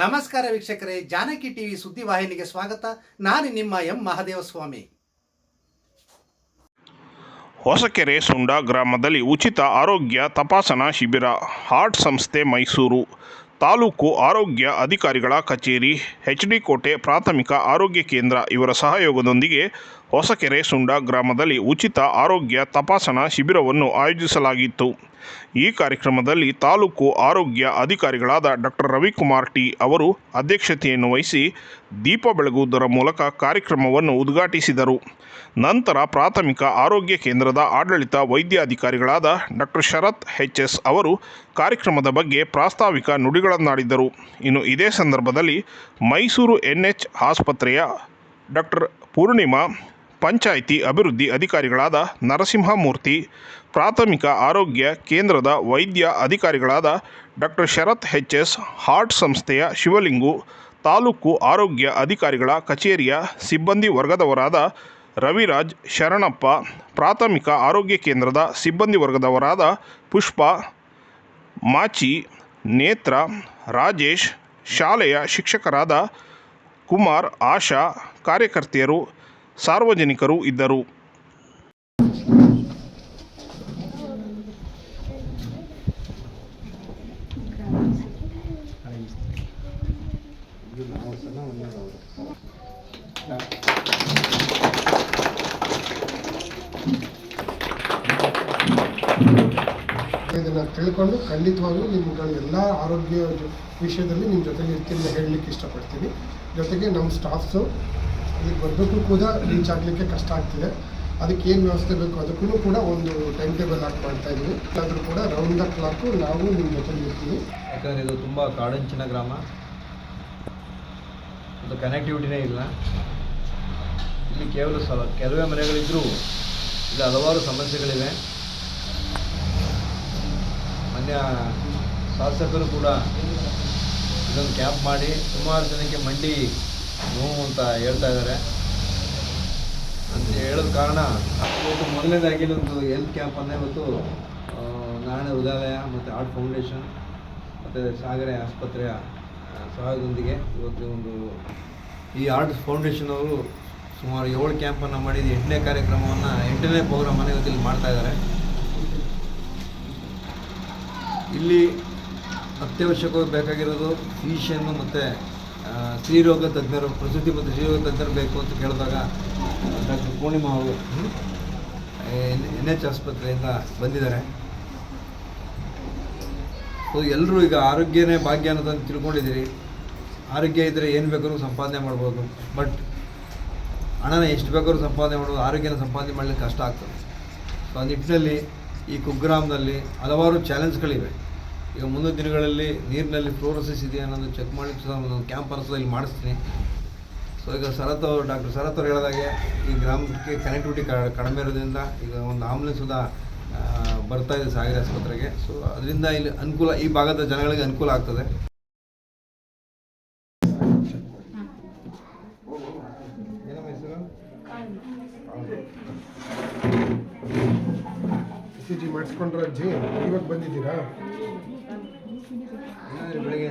ನಮಸ್ಕಾರ ವೀಕ್ಷಕರೇ, ಜಾನಕಿ ಟಿವಿ ಸುದ್ದಿವಾಹಿನಿಗೆ ಸ್ವಾಗತ. ನಾನು ನಿಮ್ಮ ಎಂ ಮಹದೇವಸ್ವಾಮಿ. ಹೊಸಕೆರೆ ಸುಂಡ ಗ್ರಾಮದಲ್ಲಿ ಉಚಿತ ಆರೋಗ್ಯ ತಪಾಸಣಾ ಶಿಬಿರ, ಹಾರ್ಟ್ ಸಂಸ್ಥೆ ಮೈಸೂರು. ತಾಲೂಕು ಆರೋಗ್ಯ ಅಧಿಕಾರಿಗಳ ಕಚೇರಿ, ಎಚ್ ಡಿ ಕೋಟೆ ಪ್ರಾಥಮಿಕ ಆರೋಗ್ಯ ಕೇಂದ್ರ ಇವರ ಸಹಯೋಗದೊಂದಿಗೆ ಹೊಸಕೆರೆ ಸುಂಡ ಗ್ರಾಮದಲ್ಲಿ ಉಚಿತ ಆರೋಗ್ಯ ತಪಾಸಣಾ ಶಿಬಿರವನ್ನು ಆಯೋಜಿಸಲಾಗಿತ್ತು. ಈ ಕಾರ್ಯಕ್ರಮದಲ್ಲಿ ತಾಲೂಕು ಆರೋಗ್ಯ ಅಧಿಕಾರಿಗಳಾದ ಡಾಕ್ಟರ್ ರವಿಕುಮಾರ್ ಟಿ ಅವರು ಅಧ್ಯಕ್ಷತೆಯನ್ನು ವಹಿಸಿ ದೀಪ ಬೆಳಗುವುದರ ಮೂಲಕ ಕಾರ್ಯಕ್ರಮವನ್ನು ಉದ್ಘಾಟಿಸಿದರು. ನಂತರ ಪ್ರಾಥಮಿಕ ಆರೋಗ್ಯ ಕೇಂದ್ರದ ಆಡಳಿತ ವೈದ್ಯಾಧಿಕಾರಿಗಳಾದ ಡಾಕ್ಟರ್ ಶರತ್ ಎಚ್ ಎಸ್ ಅವರು ಕಾರ್ಯಕ್ರಮದ ಬಗ್ಗೆ ಪ್ರಾಸ್ತಾವಿಕ ನುಡಿಗಳನ್ನಾಡಿದರು. ಇನ್ನು ಇದೇ ಸಂದರ್ಭದಲ್ಲಿ ಮೈಸೂರು ಎನ್ಎಚ್ ಆಸ್ಪತ್ರೆಯ ಡಾಕ್ಟರ್ ಪೂರ್ಣಿಮಾ ಪಂಚಾಯಿತಿ ಅಭಿವೃದ್ಧಿ ಅಧಿಕಾರಿಗಳಾದ ನರಸಿಂಹಮೂರ್ತಿ, ಪ್ರಾಥಮಿಕ ಆರೋಗ್ಯ ಕೇಂದ್ರದ ವೈದ್ಯ ಅಧಿಕಾರಿಗಳಾದ doctor Sharath H S, heart ಸಂಸ್ಥೆಯ ಶಿವಲಿಂಗು, ತಾಲೂಕು ಆರೋಗ್ಯ ಅಧಿಕಾರಿಗಳ ಕಚೇರಿಯ ಸಿಬ್ಬಂದಿ ವರ್ಗದವರಾದ ರವಿರಾಜ್ ಶರಣಪ್ಪ, ಪ್ರಾಥಮಿಕ ಆರೋಗ್ಯ ಕೇಂದ್ರದ ಸಿಬ್ಬಂದಿ ವರ್ಗದವರಾದ ಪುಷ್ಪ, ಮಾಚಿ, ನೇತ್ರ, ರಾಜೇಶ್, ಶಾಲೆಯ ಶಿಕ್ಷಕರಾದ ಕುಮಾರ್, ಆಶಾ, ಕಾರ್ಯಕರ್ತೆಯರು ಸಾರ್ವಜನಿಕರು ಇದ್ದರು. ಇದನ್ನು ತಿಳ್ಕೊಂಡು ಖಂಡಿತವಾಗ್ಲೂ ನಿಮ್ಗಳು ಎಲ್ಲ ಆರೋಗ್ಯ ವಿಷಯದಲ್ಲಿ ನಿಮ್ಮ ಜೊತೆಗೆ ಇರ್ತೀನಿ ಹೇಳಲಿಕ್ಕೆ ಇಷ್ಟಪಡ್ತೀನಿ. ಜೊತೆಗೆ ನಮ್ಮ ಸ್ಟಾಫ್ಸು ಅಲ್ಲಿಗೆ ಬರಬೇಕು ಕೂಡ ರೀಚ್ ಆಗಲಿಕ್ಕೆ ಕಷ್ಟ ಆಗ್ತಿದೆ. ಅದಕ್ಕೆ ಏನು ವ್ಯವಸ್ಥೆ ಬೇಕು ಅದಕ್ಕೂ ಕೂಡ ಒಂದು ಟೈಮ್ ಟೇಬಲ್ ಹಾಕಿ ಮಾಡ್ತಾ ಇದ್ದೀವಿ ಆದರೂ ಕೂಡ ರೌಂಡ್ ದ ಕ್ಲಾಕು ನಾವು ನಿಮ್ಮ ಜೊತೆಲಿ ಇರ್ತೀವಿ. ಯಾಕಂದರೆ ಇದು ತುಂಬ ಕಾಡಂಚಿನ ಗ್ರಾಮ. ಅದು ಕನೆಕ್ಟಿವಿಟಿನೇ ಇಲ್ಲ. ಇಲ್ಲಿ ಕೇವಲ ಸಲ ಕೆಲವೇ ಮನೆಗಳಿದ್ದರೂ ಇಲ್ಲಿ ಹಲವಾರು ಸಮಸ್ಯೆಗಳಿವೆ. ಮನೆಯ ಶಾಸಕರು ಕೂಡ ಇದನ್ನು ಕ್ಯಾಂಪ್ ಮಾಡಿ ಸುಮಾರು ಜನಕ್ಕೆ ಮಂಡಿ ನೋವು ಅಂತ ಹೇಳ್ತಾ ಇದ್ದಾರೆ ಅಂತ ಹೇಳೋದ ಕಾರಣ ಇವತ್ತು ಮೊದಲನೇದಾಗಿ ಒಂದು ಹೆಲ್ತ್ ಕ್ಯಾಂಪನ್ನು ಇವತ್ತು ಆ, ನಾರಾಯಣ ಹೃದಯಾಲಯ ಮತ್ತು ಆರ್ಟ್ ಫೌಂಡೇಶನ್ ಮತ್ತು ಸಾಗರ ಆಸ್ಪತ್ರೆಯ ಸಹಾಯದೊಂದಿಗೆ ಇವತ್ತು ಒಂದು ಈ ಆರ್ಟ್ ಫೌಂಡೇಶನ್ ಅವರು ಸುಮಾರು ಏಳು ಕ್ಯಾಂಪನ್ನು ಮಾಡಿ ಎಂಟನೇ ಕಾರ್ಯಕ್ರಮವನ್ನು ಎಂಟನೇ ಪ್ರೋಗ್ರಾಮನ್ನು ಇವತ್ತು ಇಲ್ಲಿ ಮಾಡ್ತಾ ಇದ್ದಾರೆ ಇಲ್ಲಿ ಅತ್ಯವಶ್ಯಕವಾಗಿ ಬೇಕಾಗಿರೋದು ಫಿಸಿಷಿಯನ್ನು ಮತ್ತು ಸ್ತ್ರೀರೋಗ ತಜ್ಞರು, ಪ್ರಸೂತಿ ಮತ್ತು ಸ್ತ್ರೀರೋಗ ತಜ್ಞರು ಬೇಕು ಅಂತ ಕೇಳಿದಾಗ ಡಾಕ್ಟರ್ ಪೂರ್ಣಿಮಾ ಅವರು ಎನ್ ಎಚ್ ಆಸ್ಪತ್ರೆಯಿಂದ ಬಂದಿದ್ದಾರೆ. ಸೊ ಎಲ್ಲರೂ ಈಗ ಆರೋಗ್ಯನೇ ಭಾಗ್ಯ ಅನ್ನೋದನ್ನು ತಿಳ್ಕೊಂಡಿದ್ದೀರಿ. ಆರೋಗ್ಯ ಇದ್ದರೆ ಏನು ಬೇಕಾದ್ರೂ ಸಂಪಾದನೆ ಮಾಡ್ಬೋದು. ಬಟ್, ಹಣನ ಎಷ್ಟು ಬೇಕಾದ್ರೂ ಸಂಪಾದನೆ ಮಾಡ್ಬೋದು ಆರೋಗ್ಯನ ಸಂಪಾದನೆ ಮಾಡಲಿಕ್ಕೆ ಕಷ್ಟ ಆಗ್ತದೆ. ಸೊ, ಆ ನಿಟ್ಟಿನಲ್ಲಿ ಈ ಕುಗ್ರಾಮದಲ್ಲಿ ಹಲವಾರು ಚಾಲೆಂಜ್ಗಳಿವೆ. ಈಗ ಮುಂದಿನ ದಿನಗಳಲ್ಲಿ ನೀರಿನಲ್ಲಿ ಫ್ಲೋರೋಸಿಸ್ ಇದೆಯಾ ಅನ್ನೋದು ಚೆಕ್ ಮಾಡಿ ಸಹ ಒಂದು ಕ್ಯಾಂಪ್ ಇಲ್ಲಿ ಮಾಡಿಸ್ತೀನಿ. ಸೊ ಈಗ ಶರತ್ ಅವರು ಡಾಕ್ಟರ್ ಶರತ್ ಅವರು ಹೇಳಿದಾಗೆ ಈ ಗ್ರಾಮಕ್ಕೆ ಕನೆಕ್ಟಿವಿಟಿ ಕಡಿಮೆ ಇರೋದ್ರಿಂದ ಈಗ ಒಂದು ಆಂಬುಲೆನ್ಸ್ ಸುಧಾ ಬರ್ತಾ ಇದೆ ಸಾಗರ ಆಸ್ಪತ್ರೆಗೆ. ಸೊ ಅದರಿಂದ ಇಲ್ಲಿ ಅನುಕೂಲ ಈ ಭಾಗದ ಜನಗಳಿಗೆ ಅನುಕೂಲ ಆಗ್ತದೆ. ಏನಮ್ಮ ಹೆಸರು? ಸಿ ಮಾಡಿಸ್ಕೊಂಡ್ರ ಅಜ್ಜಿ ಇವಾಗ ಬಂದಿದ್ದೀರಾ? ಬೆಳಗ್ಗೆ